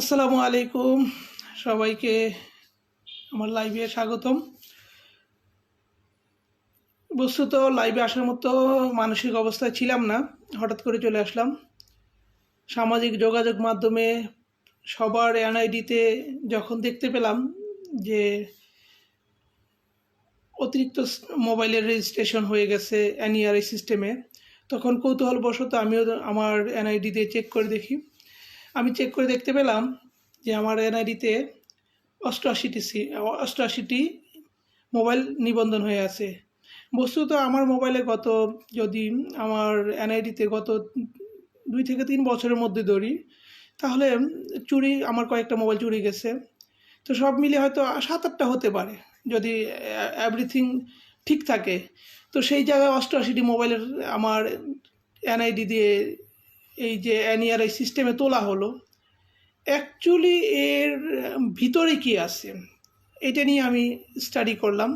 আসসালামু আলাইকুম। সবাইকে আমার লাইভে স্বাগতম। বস্তুত লাইভে আসার মতো মানসিক অবস্থায় ছিলাম না। হঠাৎ করে চলে আসলাম। সামাজিক যোগাযোগ মাধ্যমে সবার এনআইডিতে যখন দেখতে পেলাম যে অতিরিক্ত মোবাইলের রেজিস্ট্রেশন হয়ে গেছে এনইআরআই সিস্টেমে তখন কৌতূহলবশত আমিও আমার এনআইডি দিয়ে চেক করে দেখি। আমি চেক করে দেখতে পেলাম যে আমার এনআইডিতে অষ্টআশিটি সি অষ্টআশিটি মোবাইল নিবন্ধন হয়ে আছে। বস্তুত আমার মোবাইলে গত যদি আমার এনআইডিতে গত দুই থেকে তিন বছরের মধ্যে ধরি, তাহলে চুরি, আমার কয়েকটা মোবাইল চুরি গেছে। তো সব মিলে হয়তো সাত আটটা হতে পারে, যদি এভরিথিং ঠিক থাকে। তো সেই জায়গায় অষ্টআশিটি মোবাইলের আমার এনআইডি দিয়ে এই যে এনইআরআই সিস্টেমে তোলা হলো অ্যাকচুয়ালি এর ভিতরে কি আছে? এটা নিয়ে আমি স্টাডি করলাম।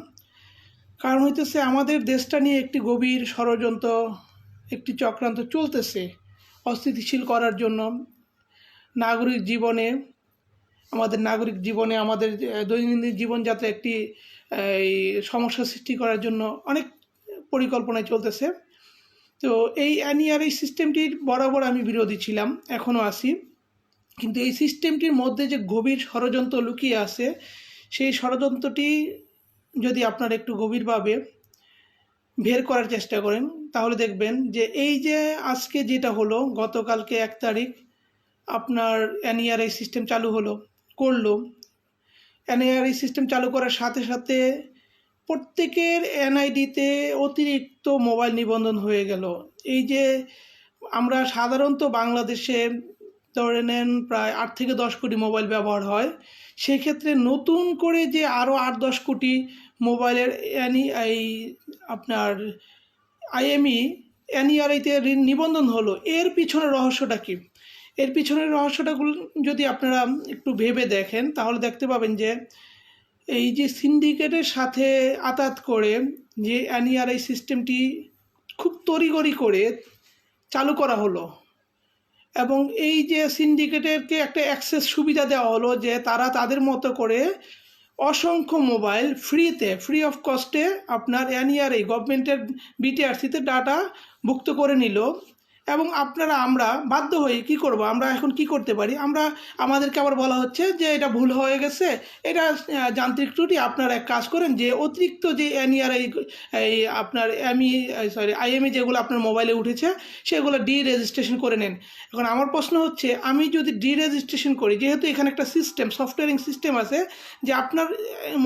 কারণ হইতেছে আমাদের দেশটা নিয়ে একটি গভীর ষড়যন্ত্র, একটি চক্রান্ত চলতেছে অস্থিতিশীল করার জন্য। নাগরিক জীবনে, আমাদের নাগরিক জীবনে, আমাদের দৈনন্দিন জীবনযাত্রা একটি এই সমস্যা সৃষ্টি করার জন্য অনেক পরিকল্পনায় চলতেছে। তো এই অ্যানিয়ার এই সিস্টেমটির বরাবর আমি বিরোধী ছিলাম, এখনও আসি কিন্তু এই সিস্টেমটির মধ্যে যে গভীর ষড়যন্ত্র লুকিয়ে আছে, সেই ষড়যন্ত্রটি যদি আপনারা একটু গভীরভাবে বের করার চেষ্টা করেন, তাহলে দেখবেন যে এই যে আজকে যেটা হলো, গতকালকে এক তারিখ আপনার এনইআরআই সিস্টেম চালু হলো, করল। এনআইআরআই সিস্টেম চালু করার সাথে সাথে প্রত্যেকের এনআইডিতে অতিরিক্ত মোবাইল নিবন্ধন হয়ে গেল। এই যে আমরা সাধারণত বাংলাদেশে ধরে নেন প্রায় আট থেকে দশ কোটি মোবাইল ব্যবহার হয়। সেক্ষেত্রে নতুন করে যে আরও আট দশ কোটি মোবাইলের এনি এই আপনার আইএমই, এনইআরআইতে নিবন্ধন হলো। এর পিছনে রহস্যটা কি? এর পিছনের রহস্যটাগুলো যদি আপনারা একটু ভেবে দেখেন, তাহলে দেখতে পাবেন যে এই যে সিন্ডিকেটের সাথে আতাত করে যে এনইআরআই সিস্টেমটি খুব তড়িগড়ি করে চালু করা হলো এবং এই যে সিন্ডিকেটেরকে একটা অ্যাক্সেস সুবিধা দেওয়া হলো যে তারা তাদের মতো করে অসংখ্য মোবাইল ফ্রিতে ফ্রি অফ কস্টে আপনার এনইআরআই গভর্নমেন্টের বিটিআরসিতে ডাটা ভুক্ত করে নিল। এবং আপনারা, আমরা বাধ্য হয়ে কি করব? আমরা এখন কি করতে পারি? আমরা, আমাদেরকে আবার বলা হচ্ছে যে এটা ভুল হয়ে গেছে। এটা যান্ত্রিক ত্রুটি। আপনারা এক কাজ করেন যে, অতিরিক্ত যে এনইআরআই এই আপনার এমই সরি আইএমই যেগুলো আপনার মোবাইলে উঠেছে, সেগুলো ডি রেজিস্ট্রেশন করে নেন। এখন আমার প্রশ্ন হচ্ছে, আমি যদি ডি রেজিস্ট্রেশন করি, যেহেতু এখানে একটা সিস্টেম সফটওয়্যারিং সিস্টেম আছে, যে আপনার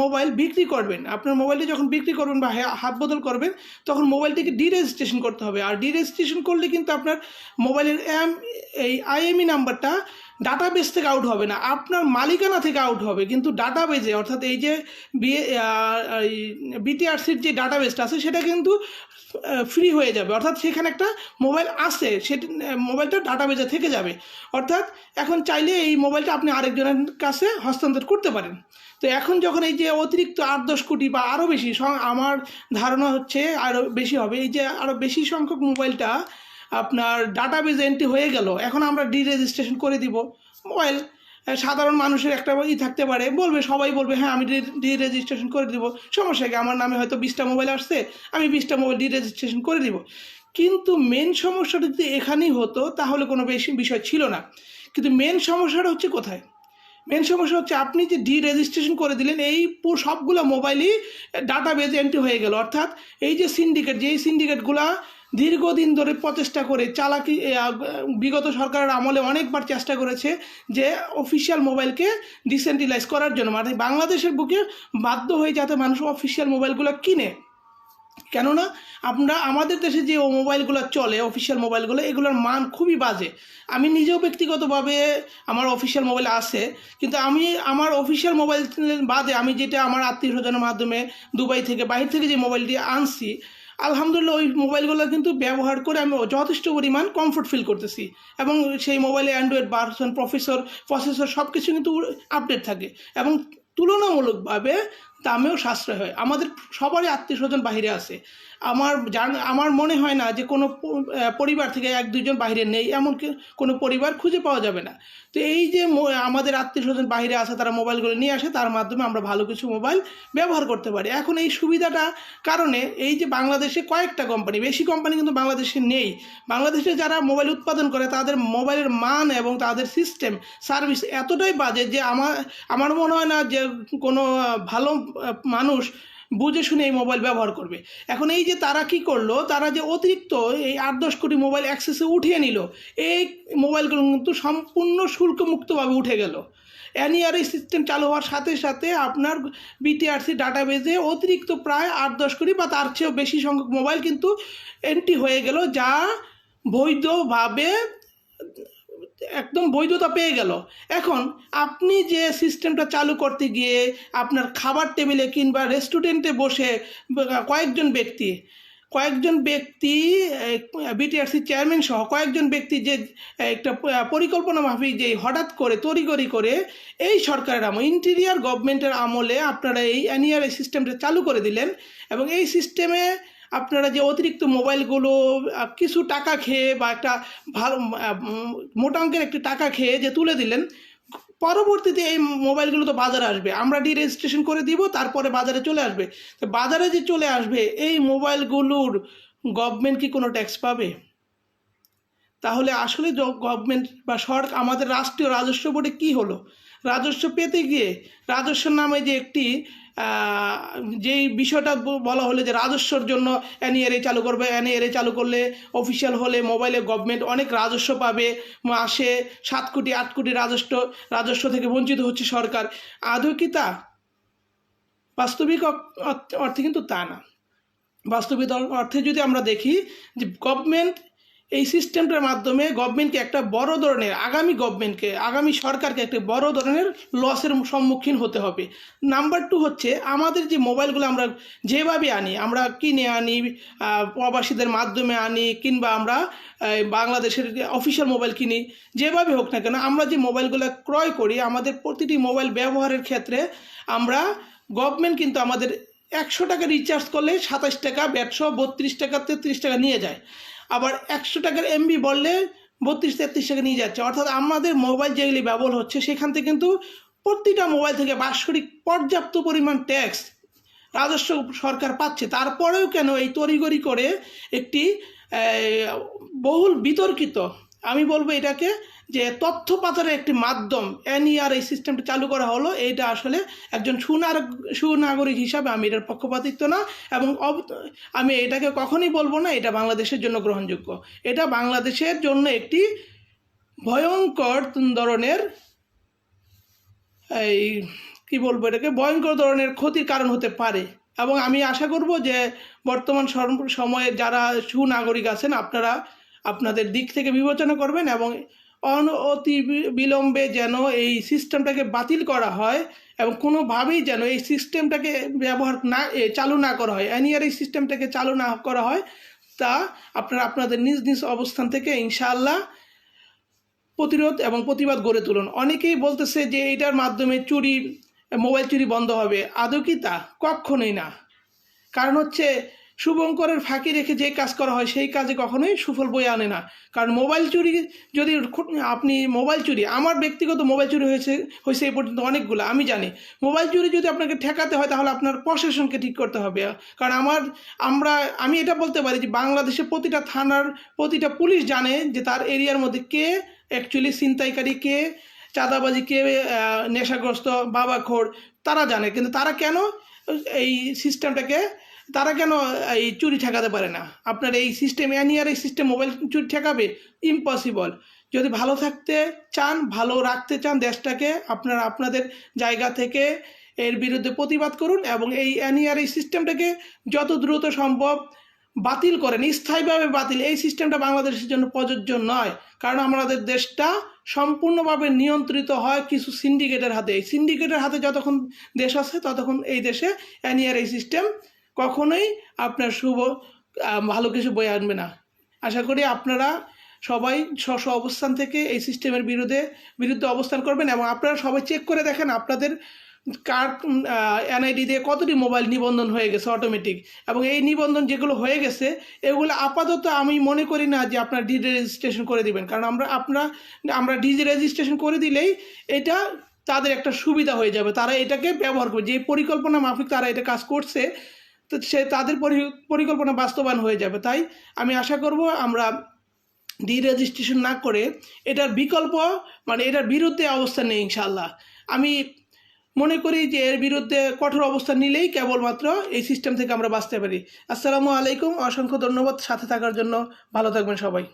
মোবাইল বিক্রি করবেন। আপনার মোবাইলটি যখন বিক্রি করবেন বা হাত বদল করবেন, তখন মোবাইলটিকে ডি রেজিস্ট্রেশন করতে হবে। আর ডি রেজিস্ট্রেশন করলে কিন্তু আপনার মোবাইলের এম, এই আইএমই নাম্বারটা ডাটাবেস থেকে আউট হবে না। আপনার মালিকানা থেকে আউট হবে, কিন্তু ডাটাবেজে অর্থাৎ এই যে বিটিআরসির যে ডাটাবেসটা আছে, সেটা কিন্তু ফ্রি হয়ে যাবে। অর্থাৎ সেখানে একটা মোবাইল আছে সেটি মোবাইলটা ডাটাবেজে থেকে যাবে। অর্থাৎ এখন চাইলে এই মোবাইলটা আপনি আরেকজনের কাছে হস্তান্তর করতে পারেন। তো এখন যখন এই যে অতিরিক্ত আট দশ কোটি বা আরও বেশি আমার ধারণা হচ্ছে আরও বেশি হবে। এই যে আরও বেশি সংখ্যক মোবাইলটা আপনার ডাটাবেজ এন্ট্রি হয়ে গেল। এখন আমরা ডি রেজিস্ট্রেশন করে দিব। মোবাইল সাধারণ মানুষের একটা ই থাকতে পারে। বলবে, সবাই বলবে হ্যাঁ আমি ডি রেজিস্ট্রেশন করে দিব। সমস্যা কি? আমার নামে হয়তো বিশটা মোবাইল আসছে, আমি বিশটা মোবাইল ডি রেজিস্ট্রেশন করে দিব। কিন্তু মেন সমস্যাটা যদি এখানেই হতো, তাহলে কোনো বেশি বিষয় ছিল না। কিন্তু মেন সমস্যাটা হচ্ছে কোথায়? মেন সমস্যা হচ্ছে আপনি যে ডি রেজিস্ট্রেশন করে দিলেন, এই সবগুলো মোবাইলই ডাটা বেজ এন্ট্রি হয়ে গেল। অর্থাৎ এই যে সিন্ডিকেট যেই সিন্ডিকেটগুলা দীর্ঘদিন ধরে প্রচেষ্টা করে চালাকি বিগত সরকারের আমলে অনেকবার চেষ্টা করেছে যে অফিসিয়াল মোবাইলকে ডিসেন্ট্রালাইজ করার জন্য। মানে বাংলাদেশের বুকে বাধ্য হয়ে যাতে মানুষ অফিসিয়াল মোবাইলগুলো কিনে। কেননা আমরা, আমাদের দেশে যে ও মোবাইলগুলো চলে অফিসিয়াল মোবাইলগুলো এগুলোর মান খুবই বাজে। আমি নিজেও ব্যক্তিগতভাবে আমার অফিসিয়াল মোবাইল আছে, কিন্তু আমি আমার অফিসিয়াল মোবাইল বাদে আমি যেটা আমার আত্মীয় স্বজনের মাধ্যমে দুবাই থেকে বাইরে থেকে যে মোবাইলটি আনছি আলহামদুলিল্লাহ, ওই মোবাইলগুলো কিন্তু ব্যবহার করে আমি যথেষ্ট পরিমাণ কমফোর্ট ফিল করতেছি। এবং সেই মোবাইলে অ্যান্ড্রয়েড বার্সন প্রফেসর প্রসেসর সব কিছু কিন্তু আপডেট থাকে। এবং তুলনামূলকভাবে দামেও সাশ্রয় হয়। আমাদের সবারই আত্মীয় স্বজন বাহিরে আছে। আমার জান, আমার মনে হয় না যে কোনো পরিবার থেকে এক দুজন বাইরে নেই এমন কোনো পরিবার খুঁজে পাওয়া যাবে না। তো এই যে আমাদের আত্মীয় স্বজন বাইরে আসে তারা মোবাইলগুলো নিয়ে আসে, তার মাধ্যমে আমরা ভালো কিছু মোবাইল ব্যবহার করতে পারি। এখন এই সুবিধাটা কারণে এই যে বাংলাদেশে কয়েকটা কোম্পানি বেশি কোম্পানি কিন্তু বাংলাদেশে নেই। বাংলাদেশে যারা মোবাইল উৎপাদন করে, তাদের মোবাইলের মান এবং তাদের সিস্টেম সার্ভিস এতটাই বাজে যে আমার আমার মনে হয় না যে কোনো ভালো মানুষ বুঝে শুনে এই মোবাইল ব্যবহার করবে। এখন এই যে তারা কি করল, তারা যে অতিরিক্ত এই আট দশ কোটি মোবাইল অ্যাক্সেসে উঠিয়ে নিল, এই মোবাইলগুলো কিন্তু সম্পূর্ণ শুল্কমুক্তভাবে উঠে গেল। এনইআরআই সিস্টেম চালু হওয়ার সাথে সাথে আপনার বিটিআরসি ডাটাবেজে অতিরিক্ত প্রায় আট দশ কোটি বা তার চেয়েও বেশি সংখ্যক মোবাইল কিন্তু এন্ট্রি হয়ে গেল, যা বৈধভাবে একদম বৈধতা পেয়ে গেল। এখন আপনি যে সিস্টেমটা চালু করতে গিয়ে আপনার খাবার টেবিলে কিংবা রেস্টুরেন্টে বসে কয়েকজন ব্যক্তি কয়েকজন ব্যক্তি বিটিআরসি চেয়ারম্যান সহ কয়েকজন ব্যক্তি যে একটা পরিকল্পনা মাফিক যে হঠাৎ করে তড়িগড়ি করে এই সরকারের আমল ইন্টেরিয়ার গভর্নমেন্টের আমলে আপনারা এই অ্যানিয়ার এই সিস্টেমটা চালু করে দিলেন এবং এই সিস্টেমে আপনারা যে অতিরিক্ত মোবাইলগুলো কিছু টাকা খেয়ে বা একটা ভালো মোটা অঙ্কের একটি টাকা খেয়ে যে তুলে দিলেন, পরবর্তীতে এই মোবাইলগুলো তো বাজারে আসবে। আমরা ডি রেজিস্ট্রেশন করে দিব, তারপরে বাজারে চলে আসবে। তো বাজারে যে চলে আসবে, এই মোবাইলগুলোর গভর্নমেন্ট কি কোনো ট্যাক্স পাবে? তাহলে আসলে গভর্নমেন্ট বা সরকার আমাদের রাষ্ট্রীয় রাজস্ব বোর্ডে কি হলো? রাজস্ব পেতে গিয়ে রাজস্ব নামে যে একটি যেই বিষয়টা বলা হলো যে রাজস্বর জন্য এনইআরএ চালু করবে এনইআরএ চালু করলে অফিসিয়াল হলে মোবাইলে গভর্নমেন্ট অনেক রাজস্ব পাবে। মাসে সাত কোটি, আট কোটি রাজস্ব রাজস্ব থেকে বঞ্চিত হচ্ছে সরকার। আদৌ কি তা? বাস্তবিক অর্থে কিন্তু তা না। বাস্তবিক অর্থে যদি আমরা দেখি যে গভর্নমেন্ট এই সিস্টেমটার মাধ্যমে গভর্নমেন্টকে একটা বড় ধরনের, আগামী গভর্নমেন্টকে আগামী সরকারকে একটা বড় ধরনের লসের সম্মুখীন হতে হবে। নাম্বার টু হচ্ছে, আমাদের যে মোবাইলগুলো আমরা যেভাবে আনি, আমরা কিনে আনি প্রবাসীদের মাধ্যমে আনি, কিংবা আমরা বাংলাদেশের অফিসিয়াল মোবাইল কিনি, যেভাবে হোক না কেন, আমরা যে মোবাইলগুলো ক্রয় করি, আমাদের প্রতিটি মোবাইল ব্যবহারের ক্ষেত্রে আমরা গভর্নমেন্ট কিন্তু আমাদের একশো টাকা রিচার্জ করলে সাতাশ টাকা ব্যাটশো বত্রিশ টাকা, তেত্রিশ টাকা নিয়ে যায়। আবার একশো টাকার এমবি বললে বত্রিশ, তেত্রিশ টাকা নিয়ে যাচ্ছে। অর্থাৎ আমাদের মোবাইল যেগুলি ব্যবহার হচ্ছে, সেখান থেকে কিন্তু প্রতিটা মোবাইল থেকে বাৎসরিক পর্যাপ্ত পরিমাণ ট্যাক্স রাজস্ব সরকার পাচ্ছে। তারপরেও কেন এই তড়িগড়ি করে একটি বহুল বিতর্কিত? আমি বলব এটাকে যে তথ্য পাচারের একটি মাধ্যম এনইআর এই সিস্টেমটা চালু করা হলো এটা আসলে একজন সুনার, সুনাগরিক হিসাবে আমি এটার পক্ষপাতিত্ব না এবং আমি এটাকে কখনোই বলব না, এটা বাংলাদেশের জন্য গ্রহণযোগ্য। এটা বাংলাদেশের জন্য একটি ভয়ঙ্কর ধরনের এই কি বলব এটাকে? ভয়ঙ্কর ধরনের ক্ষতির কারণ হতে পারে। এবং আমি আশা করব যে বর্তমান সময়ে যারা সুনাগরিক আছেন, আপনারা আপনাদের দিক থেকে বিবেচনা করবেন এবং অন অতি বিলম্বে যেন এই সিস্টেমটাকে বাতিল করা হয় এবং কোনোভাবেই যেন এই সিস্টেমটাকে ব্যবহার না চালু না করা হয়। এনিয়ার এই সিস্টেমটাকে চালু না করা হয়, তা আপনারা আপনাদের নিজ নিজ অবস্থান থেকে ইনশাআল্লাহ প্রতিরোধ এবং প্রতিবাদ গড়ে তুলুন। অনেকেই বলতেছে যে এটার মাধ্যমে চুরি, মোবাইল চুরি বন্ধ হবে। আদৌ কি তা? কখনোই না। কারণ হচ্ছে শুভঙ্করের ফাঁকি রেখে যে কাজ করা হয়, সেই কাজে কখনোই সুফল বয়ে আনে না। কারণ মোবাইল চুরি যদি আপনি মোবাইল চুরি, আমার ব্যক্তিগত মোবাইল চুরি হয়েছে হয়েছে এই পর্যন্ত অনেকগুলো, আমি জানি। মোবাইল চুরি যদি আপনাকে ঠেকাতে হয়, তাহলে আপনার প্রশাসনকে ঠিক করতে হবে। কারণ আমার আমরা আমি এটা বলতে পারি যে বাংলাদেশের প্রতিটা থানার প্রতিটা পুলিশ জানে যে তার এরিয়ার মধ্যে কে অ্যাকচুয়ালি ছিনতাইকারী, কে চাঁদাবাজি, কে নেশাগ্রস্ত বাবাখোর তারা জানে। কিন্তু তারা কেন এই সিস্টেমটাকে তারা কেন এই চুরি ঠেকাতে পারে না? আপনার এই সিস্টেম এনিয়ার এই সিস্টেম মোবাইল চুরি ঠেকাবে? ইম্পসিবল যদি ভালো থাকতে চান, ভালো রাখতে চান দেশটাকে, আপনারা আপনাদের জায়গা থেকে এর বিরুদ্ধে প্রতিবাদ করুন এবং এই এনিয়ার এই সিস্টেমটাকে যত দ্রুত সম্ভব বাতিল করেন। স্থায়ীভাবে বাতিল। এই সিস্টেমটা বাংলাদেশের জন্য প্রযোজ্য নয়। কারণ আমাদের দেশটা সম্পূর্ণভাবে নিয়ন্ত্রিত হয় কিছু সিন্ডিকেটের হাতে। এই সিন্ডিকেটের হাতে যতক্ষণ দেশ আছে, ততক্ষণ এই দেশে এনিয়ার এই সিস্টেম কখনোই আপনার শুভ ভালো কিছু বয়ে আনবে না। আশা করি আপনারা সবাই স্ব অবস্থান থেকে এই সিস্টেমের বিরুদ্ধে বিরুদ্ধে অবস্থান করবেন এবং আপনারা সবাই চেক করে দেখেন আপনাদের কার এনআইডি দিয়ে কতটি মোবাইল নিবন্ধন হয়ে গেছে অটোমেটিক এবং এই নিবন্ধন যেগুলো হয়ে গেছে, এগুলো আপাতত আমি মনে করি না যে আপনার ডিজি রেজিস্ট্রেশন করে দিবেন। কারণ আমরা, আপনার, আমরা ডিজি রেজিস্ট্রেশন করে দিলেই এটা তাদের একটা সুবিধা হয়ে যাবে। তারা এটাকে ব্যবহার করবে। যে পরিকল্পনা মাফিক তারা এটা কাজ করছে তো সে তাদের পরি- পরিকল্পনা বাস্তবায়ন হয়ে যাবে। তাই আমি আশা করব আমরা ডি রেজিস্ট্রেশন না করে এটার বিকল্প মানে এটার বিরুদ্ধে অবস্থান নেই ইনশাল্লাহ আমি মনে করি যে এর বিরুদ্ধে কঠোর অবস্থান নিলেই কেবলমাত্র এই সিস্টেম থেকে আমরা বাঁচতে পারি। আসসালামু আলাইকুম, অসংখ্য ধন্যবাদ সাথে থাকার জন্য। ভালো থাকবেন সবাই।